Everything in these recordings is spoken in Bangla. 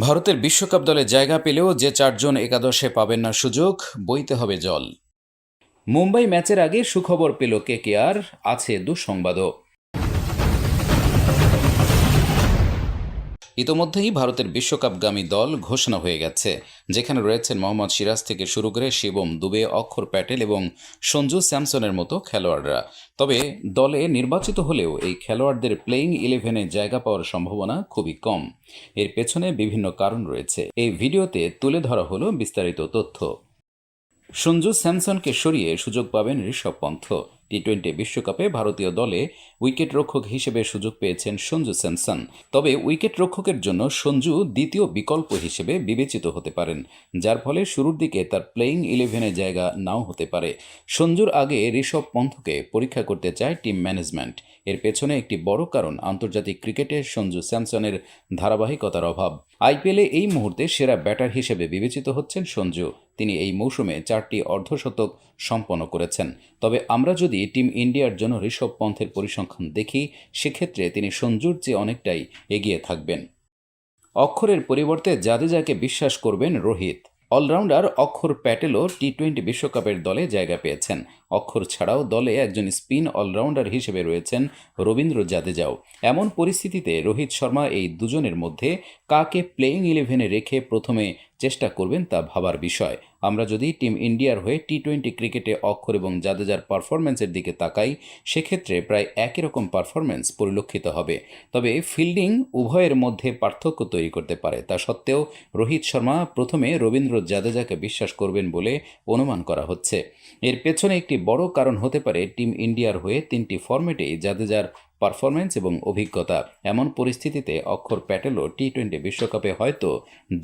ভারতের বিশ্বকাপ দলে জায়গা পেলেও যে চারজন একাদশে পাবেন না সুযোগ, বইতে হবে জল। মুম্বাই ম্যাচের আগে সুখবর পেল কে কে আর, আছে দুঃসংবাদও। ইতোমধ্যেই ভারতের বিশ্বকাপগামী দল ঘোষণা হয়ে গেছে, যেখানে রয়েছেন মোহাম্মদ সিরাজ থেকে শুরু করে শিবম, দুবে, অক্ষর প্যাটেল এবং সঞ্জু স্যামসনের মতো খেলোয়াড়রা। তবে দলে নির্বাচিত হলেও এই খেলোয়াড়দের প্লেইং ইলেভেনে জায়গা পাওয়ার সম্ভাবনা খুবই কম। এর পেছনে বিভিন্ন কারণ রয়েছে। এই ভিডিওতে তুলে ধরা হলো বিস্তারিত তথ্য। সঞ্জু স্যামসনকে সরিয়ে সুযোগ পাবেন ঋষভ পন্থ। টি টোয়েন্টি বিশ্বকাপে ভারতীয় দলে উইকেট রক্ষক হিসেবে সুযোগ পেয়েছেন সঞ্জু স্যামসন। তবে উইকেট রক্ষকের জন্য সঞ্জু দ্বিতীয় বিকল্প হিসেবে বিবেচিত হতে পারেন, যার ফলে শুরুর দিকে তার প্লেইং ইলেভেনে জায়গা নাও হতে পারে। সঞ্জুর আগে ঋষভ পন্থকে পরীক্ষা করতে চায় টিম ম্যানেজমেন্ট এর পেছনে একটি বড় কারণ আন্তর্জাতিক ক্রিকেটে সঞ্জু স্যামসনের ধারাবাহিকতার অভাব। আইপিএলে এই মুহূর্তে সেরা ব্যাটার হিসেবে বিবেচিত হচ্ছেন সঞ্জু। তিনি এই মৌসুমে চারটি অর্ধশতক সম্পন্ন করেছেন। তবে আমরা যদি টিম ইন্ডিয়ার জন্য ঋষভ পন্থের পরিসংখ্যান দেখি, সেক্ষেত্রে তিনি সঞ্জুর চেয়ে অনেকটাই এগিয়ে থাকবেন। অক্ষরের পরিবর্তে জাদেজাকে বিশ্বাস করবেন রোহিত। অলরাউন্ডার অক্ষর প্যাটেলও টি টোয়েন্টি বিশ্বকাপের দলে জায়গা পেয়েছেন। অক্ষর ছাড়াও দলে একজন স্পিন অলরাউন্ডার হিসেবে রয়েছেন রবীন্দ্র জাদেজাও। এমন পরিস্থিতিতে রোহিত শর্মা এই দুজনের মধ্যে কাকে প্লেইং ইলেভেনে রেখে প্রথমে চেষ্টা করবেন তা ভাবার বিষয়। আমরা যদি টিম ইন্ডিয়ার হয়ে টি টোয়েন্টি ক্রিকেটে অক্ষর এবং জাদেজার পারফরম্যান্সের দিকে তাকাই, সেক্ষেত্রে প্রায় একই রকম পারফরম্যান্স পরিলক্ষিত হবে। তবে ফিল্ডিং উভয়ের মধ্যে পার্থক্য তৈরি করতে পারে। তা সত্ত্বেও রোহিত শর্মা প্রথমে রবীন্দ্র জাদেজাকে বিশ্বাস করবেন বলে অনুমান করা হচ্ছে। এর পেছনে একটি বড় কারণ হতে পারে টিম ইন্ডিয়ার হয়ে তিনটি ফর্মেটেই জাদেজার পারফরম্যান্স এবং অভিজ্ঞতা। এমন পরিস্থিতিতে অক্ষর প্যাটেলও টি টোয়েন্টি বিশ্বকাপে হয়তো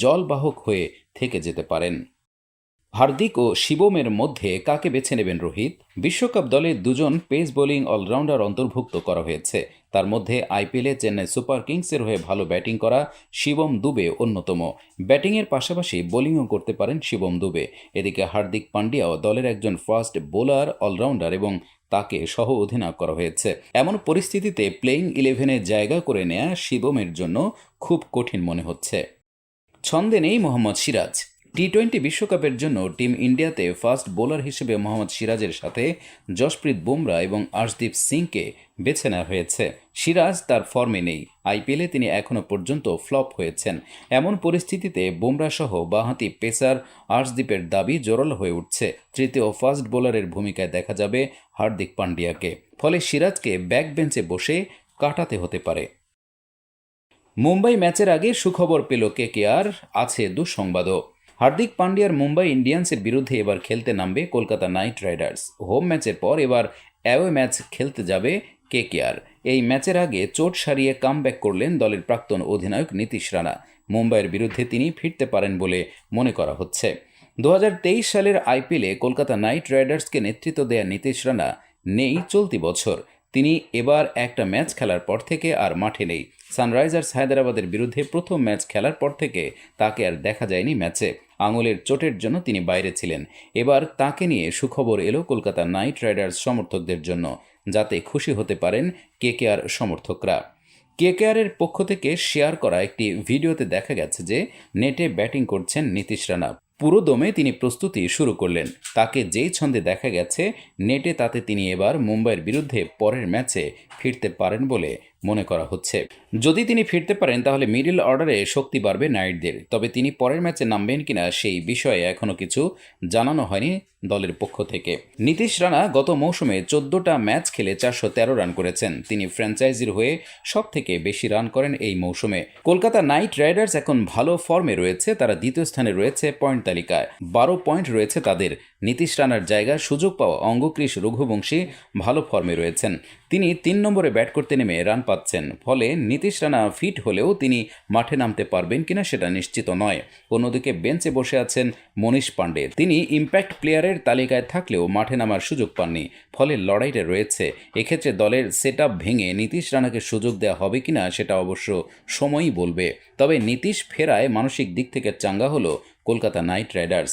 জলবাহক হয়ে থেকে যেতে পারেন। হার্দিক ও শিবমের মধ্যে কাকে বেছে নেবেন রোহিত? বিশ্বকাপ দলে দুজন পেস বোলিং অলরাউন্ডার অন্তর্ভুক্ত করা হয়েছে। তার মধ্যে আইপিএলে চেন্নাই সুপার কিংসের হয়ে ভালো ব্যাটিং করা শিবম দুবে অন্যতম। ব্যাটিংয়ের পাশাপাশি বোলিংও করতে পারেন শিবম দুবে। এদিকে হার্দিক পান্ডিয়াও দলের একজন ফাস্ট বোলার, অলরাউন্ডার এবং তাকে সহ অধিনায়ক করা হয়েছে। এমন পরিস্থিতিতে প্লেইং ইলেভেনে জায়গা করে নেয়া শিবমের জন্য খুব কঠিন মনে হচ্ছে। ছন্দে নেই মোহাম্মদ সিরাজ। টি টোয়েন্টি বিশ্বকাপের জন্য টিম ইন্ডিয়াতে ফাস্ট বোলার হিসেবে মোহাম্মদ সিরাজের সাথে যশপ্রীত বুমরা এবং আর্শদীপ সিংকে বেছে নেওয়া হয়েছে। সিরাজ তার ফর্মে নেই। আইপিএলে তিনি এখনও পর্যন্ত ফ্লপ হয়েছেন। এমন পরিস্থিতিতে বুমরা সহ বাঁহাতি পেসার আর্শদীপের দাবি জোরালো হয়ে উঠছে। তৃতীয় ফাস্ট বোলারের ভূমিকায় দেখা যাবে হার্দিক পান্ডিয়াকে। ফলে সিরাজকে ব্যাক বেঞ্চে বসে কাটাতে হতে পারে। মুম্বাই ম্যাচের আগে সুখবর পেল কে কে আর, আছে দুঃসংবাদও। হার্দিক পান্ডিয়ার মুম্বাই ইন্ডিয়ান্সের বিরুদ্ধে এবার খেলতে নামবে কলকাতা নাইট রাইডার্স। হোম ম্যাচের পর এবার অ্যাওয়ে ম্যাচ খেলতে যাবে কে কে এই ম্যাচের আগে চোট সারিয়ে কামব্যাক করলেন দলের প্রাক্তন অধিনায়ক নীতিশ রানা। মুম্বাইয়ের বিরুদ্ধে তিনি ফিরতে পারেন বলে মনে করা হচ্ছে। দু হাজার তেইশ সালের আইপিএলে কলকাতা নাইট রাইডার্সকে নেতৃত্ব দেয়া নীতিশ রানা নেই চলতি বছর। তিনি এবার একটা ম্যাচ খেলার পর থেকে আর মাঠে নেই। সানরাইজার্স হায়দ্রাবাদের বিরুদ্ধে প্রথম ম্যাচ খেলার পর থেকে তাকে আর দেখা যায়নি ম্যাচে। আঙুলের চোটের জন্য তিনি বাইরে ছিলেন। এবার তাকে নিয়ে সুখবর এলো কলকাতা নাইট রাইডার্স সমর্থকদের জন্য, যাতে খুশি হতে পারেন কে কে আর সমর্থকরা। কেকেআরের পক্ষ থেকে শেয়ার করা একটি ভিডিওতে দেখা গেছে যে, নেটে ব্যাটিং করছেন নীতিশ রানা। পুরো দমে তিনি প্রস্তুতি শুরু করলেন। তাকে যেই ছন্দে দেখা গেছে, নেটে তাতে তিনি এবার মুম্বাইয়ের বিরুদ্ধে পরের ম্যাচে ফিরতে পারেন বলে মনে করা হচ্ছে। যদি তিনি ফিরতে পারেন, তাহলে মিডল অর্ডারে শক্তি বাড়বে নাইটদের। তবে তিনি পরের ম্যাচে নামবেন কিনা সেই বিষয়ে এখনও কিছু জানানো হয়নি দলের পক্ষ থেকে। নীতিশ রানা গত মৌসুমে চোদ্দটা ম্যাচ খেলে চারশো তেরো রান করেছেন। তিনি ফ্র্যাঞ্চাইজির হয়ে সব থেকে বেশি রান করেন এই মৌসুমে। কলকাতা নাইট রাইডার্স এখন ভালো ফর্মে রয়েছে, তারা দ্বিতীয় স্থানে রয়েছে পয়েন্ট তালিকায়। বারো পয়েন্ট রয়েছে তাদের। নীতিশ রানার জায়গায় সুযোগ পাওয়া অঙ্গক্রিস রঘুবংশী ভালো ফর্মে রয়েছেন। তিনি তিন নম্বরে ব্যাট করতে নেমে রান পাচ্ছেন, ফলে নীতিশ রানা ফিট হলেও তিনি মাঠে নামতে পারবেন কিনা সেটা নিশ্চিত নয়। অন্যদিকে বেঞ্চে বসে আছেন মনীষ পাণ্ডে। তিনি ইম্প্যাক্ট প্লেয়ারের তালিকায় থাকলেও মাঠে নামার সুযোগ পাননি, ফলে লড়াইটা রয়েছে। এক্ষেত্রে দলের সেট ভেঙে নীতিশ রানাকে সুযোগ দেওয়া হবে কিনা সেটা অবশ্য সময়ই বলবে। তবে নীতিশ ফেরায় মানসিক দিক থেকে চাঙ্গা হলো কলকাতা নাইট রাইডার্স।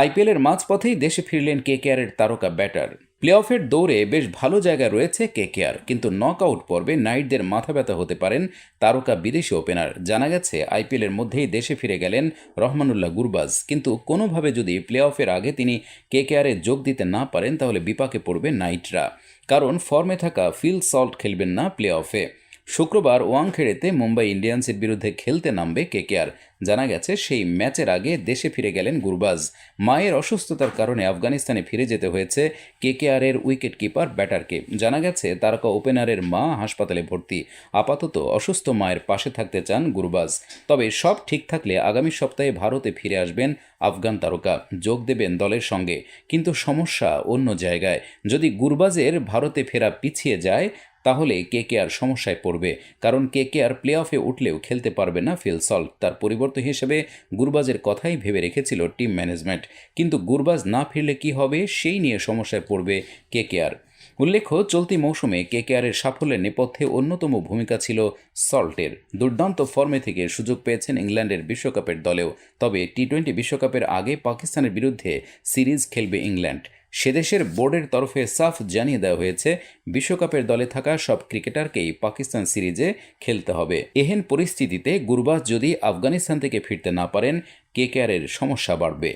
আইপিএলের মাঝপথেই দেশে ফিরলেন কে কেয়ারের তারকা ব্যাটার। প্লে অফের দৌড়ে বেশ ভালো জায়গা রয়েছে কেকেআর, কিন্তু নক আউট পর্বে নাইটদের মাথা ব্যথা হতে পারেন তারকা বিদেশি ওপেনার। জানা গেছে আইপিএলের মধ্যেই দেশে ফিরে গেলেন রহমানুল্লাহ গুরবাজ। কিন্তু কোনোভাবে যদি প্লে অফের আগে তিনি কেকেআরে যোগ দিতে না পারেন, তাহলে বিপাকে পড়বে নাইটরা। কারণ ফর্মে থাকা ফিল সল্ট খেলবেন না প্লে অফে শুক্রবার ওয়াংখেড়েতে মুম্বাই ইন্ডিয়ান্সের বিরুদ্ধে খেলতে নামবে কেকেআর। জানা গেছে, সেই ম্যাচের আগে দেশে ফিরে গেলেন গুরবাজ। মায়ের অসুস্থতার কারণে আফগানিস্তানে ফিরে যেতে হয়েছে কেকেআরের উইকেট কিপার ব্যাটারকে। জানা গেছে, তারকা ওপেনারের মা হাসপাতালে ভর্তি। আপাতত অসুস্থ মায়ের পাশে থাকতে চান গুরবাজ। তবে সব ঠিক থাকলে আগামী সপ্তাহে ভারতে ফিরে আসবেন আফগান তারকা। যোগ দেবেন দলের সঙ্গে। কিন্তু সমস্যা অন্য জায়গায়। যদি গুরবাজের ভারতে ফেরা পিছিয়ে যায় তাহলে কে কে আর সমস্যায় পড়বে? কারণ কে কে আর প্লে অফে উঠলেও খেলতে পারবে না ফিল সল্ট। তার পরিবর্তে হিসেবে গুরবাজের কথাই ভেবে রেখেছিল টিম ম্যানেজমেন্ট। কিন্তু গুরবাজ না ফিরলে কি হবে সেই নিয়ে সমস্যায় পড়বে কে কে আর। উল্লেখ্য, চলতি মৌসুমে কে কেআরের সাফল্যের নেপথ্যে অন্যতম ভূমিকা ছিল সল্টের। দুর্দান্ত ফর্মে থেকে সুযোগ পেয়েছেন ইংল্যান্ডের বিশ্বকাপের দলেও। তবে টি টোয়েন্টি বিশ্বকাপের আগে পাকিস্তানের বিরুদ্ধে সিরিজ খেলবে ইংল্যান্ড। সেদেশের বোর্ডের তরফে সাফ জানিয়ে দেওয়া হয়েছে, বিশ্বকাপের দলে থাকা সব ক্রিকেটারকেই পাকিস্তান সিরিজে খেলতে হবে। এহেন পরিস্থিতিতে গুরবাজ যদি আফগানিস্তান থেকে ফিরতে না পারেন, কেকেআরের সমস্যা বাড়বে।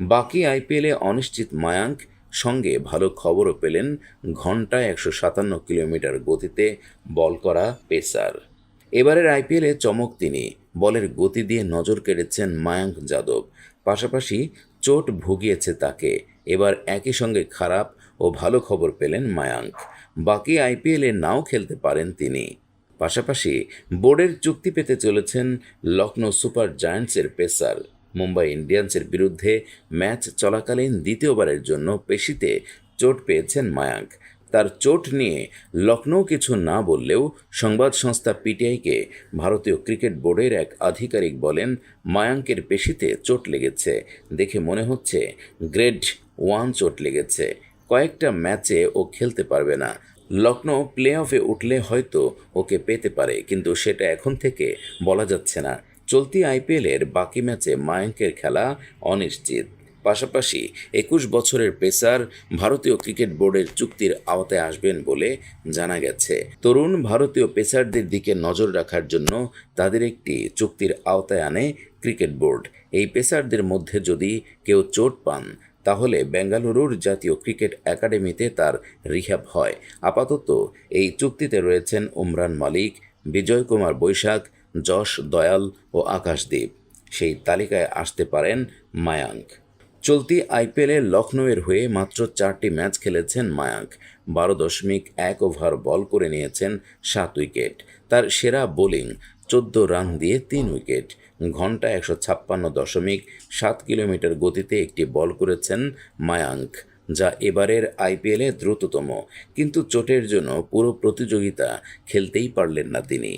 বাকি আইপিএলে অনিশ্চিত মায়াঙ্ক, সঙ্গে ভালো খবরও পেলেন ঘন্টায় একশো সাতান্ন কিলোমিটার গতিতে বল করা পেসার। এবারের আইপিএলে চমক তিনি, বলের গতি দিয়ে নজর কেড়েছেন মায়াঙ্ক যাদব। পাশাপাশি চোট ভুগিয়েছে তাকে। এবার একই সঙ্গে খারাপ ও ভালো খবর পেলেন মায়াঙ্ক। বাকি আইপিএলে নাও খেলতে পারেন তিনি। পাশাপাশি বোর্ডের চুক্তি পেতে চলেছেন লখনৌ সুপার জায়ান্টসের পেসার। মুম্বাই ইন্ডিয়ান্সের বিরুদ্ধে ম্যাচ চলাকালীন দ্বিতীয়বারের জন্য পেশিতে চোট পেয়েছেন মায়াঙ্ক। তার চোট নিয়ে লখনৌ কিছু না বললেও সংবাদ সংস্থা পিটিআইকে ভারতীয় ক্রিকেট বোর্ডের এক আধিকারিক বলেন, মায়াঙ্কের পেশিতে চোট লেগেছে। দেখে মনে হচ্ছে গ্রেড ওয়ান চোট লেগেছে। কয়েকটা ম্যাচে ও খেলতে পারবে না। লখনৌ প্লে অফে উঠলে হয়তো ওকে পেতে পারে, কিন্তু সেটা এখন থেকে বলা যাচ্ছে না। চলতি আইপিএলের বাকি ম্যাচে মায়াঙ্কের খেলা অনিশ্চিত। পাশাপাশি একুশ বছরের পেসার ভারতীয় ক্রিকেট বোর্ডের চুক্তির আওতায় আসবেন বলে জানা গেছে। তরুণ ভারতীয় পেসারদের দিকে নজর রাখার জন্য তাদের একটি চুক্তির আওতায় আনে ক্রিকেট বোর্ড। এই পেসারদের মধ্যে যদি কেউ চোট পান, তাহলে বেঙ্গালুরুর জাতীয় ক্রিকেট একাডেমিতে তার রিহ্যাব হয়। আপাতত এই চুক্তিতে রয়েছেন উমরান মালিক, বিজয় কুমার বৈশাখ, যশ দয়াল ও আকাশদ্বীপ সেই তালিকায় আসতে পারেন মায়াঙ্ক। চলতি আইপিএলে লখনৌয়ের হয়ে মাত্র চারটি ম্যাচ খেলেছেন মায়াঙ্ক। বারো দশমিক এক ওভার বল করে নিয়েছেন সাত উইকেট। তার সেরা বোলিং চোদ্দ রান দিয়ে তিন উইকেট। ঘণ্টা একশো ছাপ্পান্ন দশমিক সাত কিলোমিটার গতিতে একটি বল করেছেন মায়াঙ্ক, যা এবারের আইপিএলে দ্রুততম। কিন্তু চোটের জন্য পুরো প্রতিযোগিতা খেলতেই পারলেন না তিনি।